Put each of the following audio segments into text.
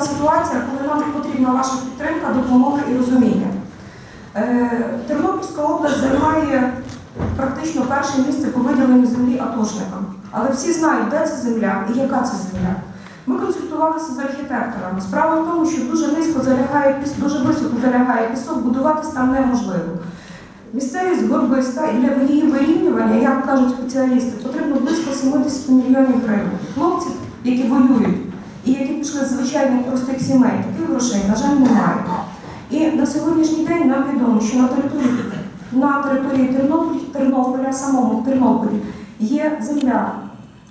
складна ситуація, коли нам потрібна ваша підтримка, допомога і розуміння. Е, Тернопільська область займає практично перше місце по виділенню землі атошникам. Але всі знають, де ця земля і яка це земля. Ми консультувалися з архітекторами. Справа в тому, що дуже низько залягає піс, дуже високо залягає пісок, будуватись там неможливо. Місцевість горбиста і для її вирівнювання, як кажуть спеціалісти, потрібно близько 70 мільйонів гривень. Хлопці, які воюють і які пішли з звичайних простих сімей, таких грошей, на жаль, немає. І на сьогоднішній день нам відомо, що на території, на території Тернополя, Тернополя, самому Тернополі, є земля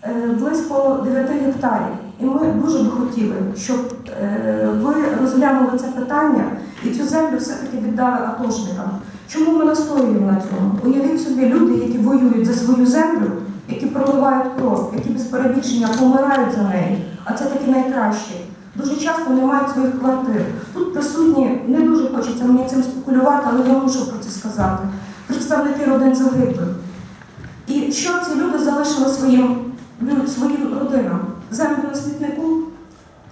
е, близько 9 гектарів. І ми дуже би хотіли, щоб е, ви розглянули це питання і цю землю все-таки віддали атошникам. Чому ми настоюємо на цьому? Уявіть собі, люди, які воюють за свою землю, які проливають кров, які без перебільшення помирають за неї, а це таки найкраще. Дуже часто не мають своїх квартир. Тут присутні, не дуже хочеться мені цим спекулювати, але я мушу про це сказати. Представники родин загиблих. І що ці люди залишили своїм, своїм родинам? Землю на смітнику?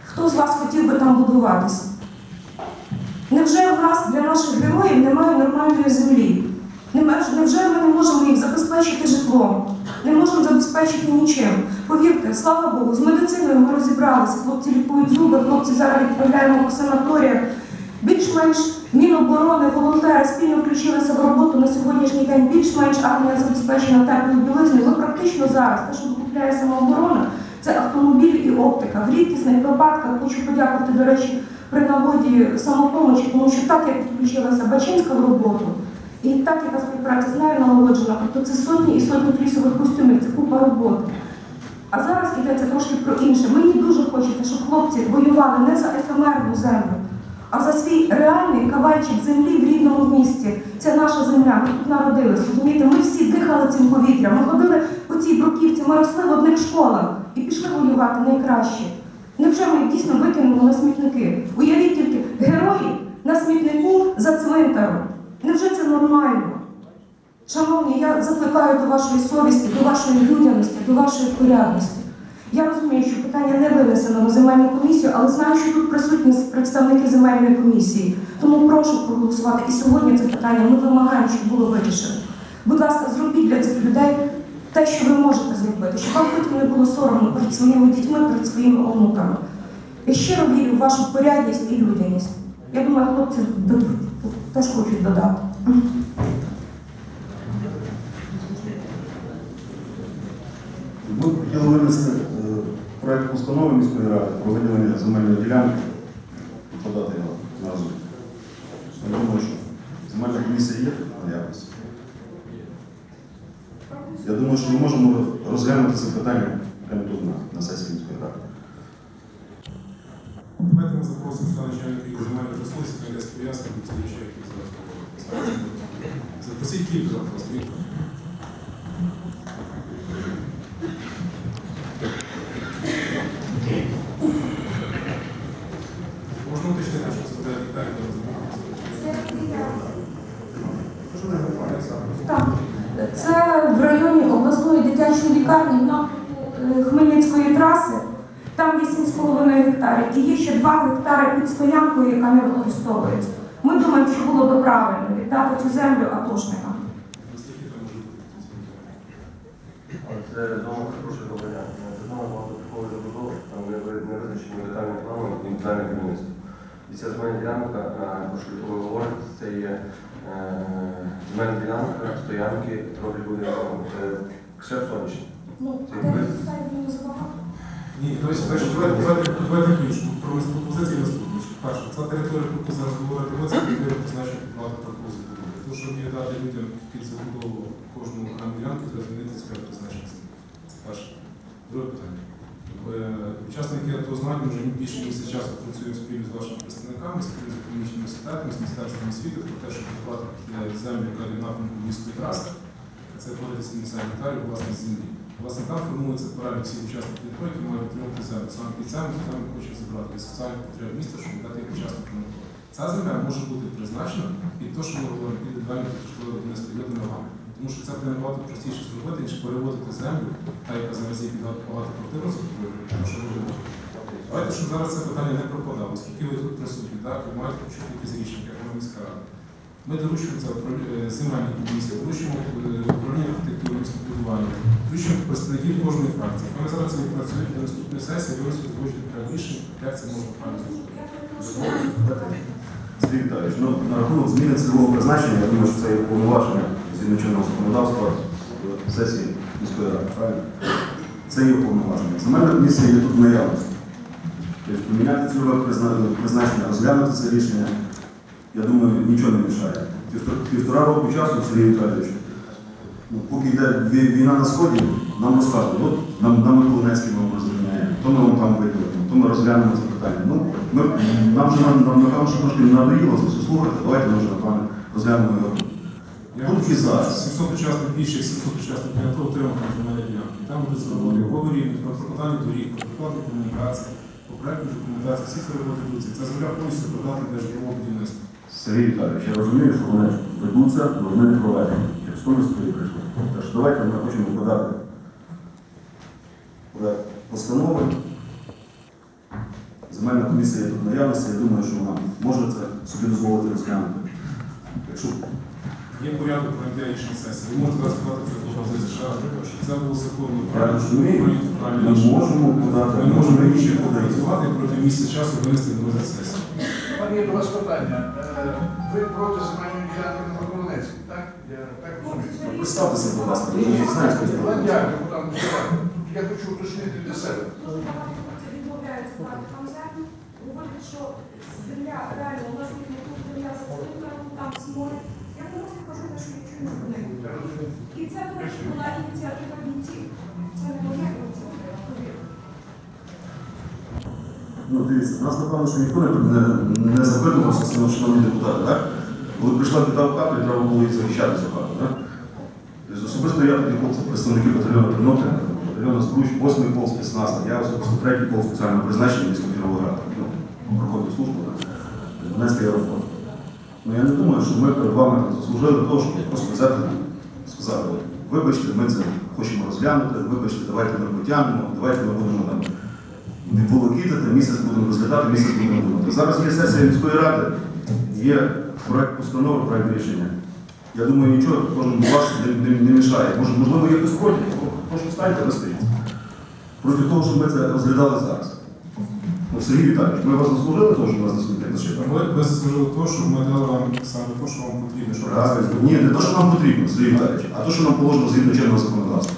Хто з вас хотів би там будуватися? Невже в нас для наших героїв немає нормальної землі? Невже ми не можемо їх забезпечити житлом? Не можемо забезпечити нічим. Повірте, слава Богу, з медициною ми розібралися. Хлопці лікують зуби, хлопці зараз відправляємо по санаторіях. Більш-менш Міноборони, волонтери спільно включилися в роботу на сьогоднішній день. Більш-менш армія забезпечена теплою білизною. Ми практично зараз, те, що докупляє самооборона, це автомобілі і оптика. В рідкісних випадках хочу подякувати, до речі, при нагоді самопомочі, тому що так як включилася Бачинська в роботу, і так яка співпраця з нею налагоджена, тобто це сотні і сотні флісових костюмів, це купа роботи. А зараз йдеться трошки про інше. Мені дуже хочеться, щоб хлопці воювали не за ефемерну землю, а за свій реальний кавальчик землі в рідному місті. Це наша земля. Ми тут народились. Розумієте, ми всі дихали цим повітрям. Ми ходили по цій бруківці, ми росли в одних школах і пішли воювати найкраще. Невже ми дійсно викинули на смітники? Уявіть тільки герої на смітнику за цвинтаром. Невже це нормально? Шановні, я закликаю до вашої совісті, до вашої людяності, до вашої порядності. Я розумію, що питання не винесено на земельну комісію, але знаю, що тут присутні представники земельної комісії. Тому прошу проголосувати. І сьогодні це питання ми вимагаємо, щоб було вирішено. Будь ласка, зробіть для цих людей те, що ви можете зробити, щоб вам потім не було соромно перед своїми дітьми, перед своїми онуками. Я щиро вірю в вашу порядність і людяність. Я думаю, хлопці теж хочуть додати. Ми хотіли винести е, проект постанови міської ради про виділення земельної ділянки і подати його на розгляд. Я думаю, що земельна комісія є наявність. Я думаю, що ми можемо розглянути це питання прямо тут на, на сесії міської ради. Запросимо стане начальника земельних ресурсів, хай дасть пояснення, ці речі, які зараз. Запросіть кілька Віктор. Можна уточнити, що це де Так, це в районі обласної дитячої лікарні на е, Хмельницької траси. Там 8,5 гектарів. І є ще 2 гектари під стоянкою, яка не використовується. Ми думаємо, що було би правильно віддати цю землю атошникам. Це знову хороше говоря. Це знову багатоповерхові забудови, там не ви- не визначені детальним планом і детальне будівництво. І ця земельна ділянка, е, про що ви говорите, це є е, земельна ділянка, стоянки, трохи буде кшеп сонячний. Ну, Це ви- Ні, давайте, давайте, давайте, ключ. Про пропозиції наступні. Перше, ця територія, про яку зараз говорите, ви це територія позначена під пропозицій. Тому що мені дати людям під забудову кожного окрему ділянки, треба змінити цікаве призначення. Це перше. Друге питання. Е, Учасники АТО знають, вже більше місяця часу працюємо спільно з вашими представниками, спільно з економічними університетами, з Міністерством освіти про те, щоб заплатити землю, яка є напрямку міської траси. Це входить 70 гектарів власної землі. Власне, там формується перелік всіх учасників АТО, Саме під землю хоче забрати і соціальних потреб міста, щоб дати їх учасникам АТО. Ця земля може бути призначена під те, що ми говоримо, під житлове будівництво видно вам. Тому що це буде набагато простіше зробити, ніж переводити землю, та яка зараз є під багатоквартирну забудову, тому що ви Давайте, щоб зараз це питання не пропадало, оскільки ви тут присутні, так, ви маєте почути якісь рішення, як міська рада. Ми доручуємо це управління- земельні комісії, доручуємо е, управління архітектури містобудування, доручуємо представників кожної фракції. Вони зараз це наступної сесії, ви озвучите прямо рішення, як це можна правильно. Сергій Віталійович, ну, на рахунок зміни цільового призначення, я думаю, що це є повноваження згідно чинного законодавства в сесії міської ради, правильно? Це є повноваження. Земельна комісія є тут в наявності. Тобто поміняти цільове призначення, розглянути це рішення, я думаю, нічого не мішає. Півтора, півтора року часу, Сергій Віталійович, ну, поки йде війна на сході, нам розказують, от нам, на Миколинецький то ми розглянемо це питання. Ну, ми, нам же нам, нам напевно, що трошки надоїло це все слухати, давайте ми вже напевно розглянемо його. Я Тут і зараз. 700 учасників, більше 700 учасників АТО отримали земельні ділянки. Там буде зроблені по рівні, про прокладання доріг, про прокладні комунікації, по проекту документації, всі ці роботи ведуться. Ця земля повністю продати для житлового будівництва. Сергій Віталійович, я розумію, що вони ведуться, але вони не проведені. Через то ми сюди прийшли. Так що давайте ми хочемо подати проект постанови. Земельна комісія є тут наявності, я думаю, що вона може це собі дозволити розглянути. Якщо Є порядок пройти рішення сесії. Ви можете зараз подати цю пропозицію ще раз, щоб це було законно. Я розумію. ми можемо подати, Ми можемо рішення подати. і проти місця часу винести на розгляд сесії. Пані, до вас питання. Е, Ви проти земельної ділянки на Миколинецькій, так? Я так розумію. Представтеся, будь ласка, ви знаєте, хто Ну. Дякую, там я хочу уточнити для себе. Дуже багато хлопців брати там землю. Говорять, що земля реально у нас не тут земля заслинка, там смоли. Я просто кажу, що чую не Я. І це, до речі, була ініціатива бійців. Це не моя ініціатива, повірте. Ну, дивіться, нас напевно, що ніхто не, не, не запитувався, саме шановні депутати, так? Коли прийшла біда в хату, і треба було їх захищати за хату, так? Тобто особисто я тоді хлопці, представники батальйону Тернопіль, батальйону Збруч, 8-й пол спецназа, я особисто 3-й пол спеціального призначення міста Кіровограда. Ну, проходив службу, так? Донецький аерофлот. Ну я не думаю, що ми перед вами заслужили того, щоб просто взяти сказати, вибачте, ми це хочемо розглянути, вибачте, давайте ми потягнемо, давайте ми будемо там волокітити, місяць будемо розглядати, місяць будемо думати. Зараз є сесія міської ради, є проект постанови, проект рішення. Я думаю, нічого кожен ваш не, не, не мішає. Може, можливо, є проти, прошу встаньте на сторінці. Проти того, щоб ми це розглядали зараз. Ну, Сергій Віталійович, ми вас заслужили, тому що вас не на зачитати. Ви, ви заслужили те, щоб ми дали вам саме те, що вам потрібно, щоб Правильно. Ні, не те, що нам потрібно, Сергій Віталійович, а те, що нам положено згідно чинного законодавства.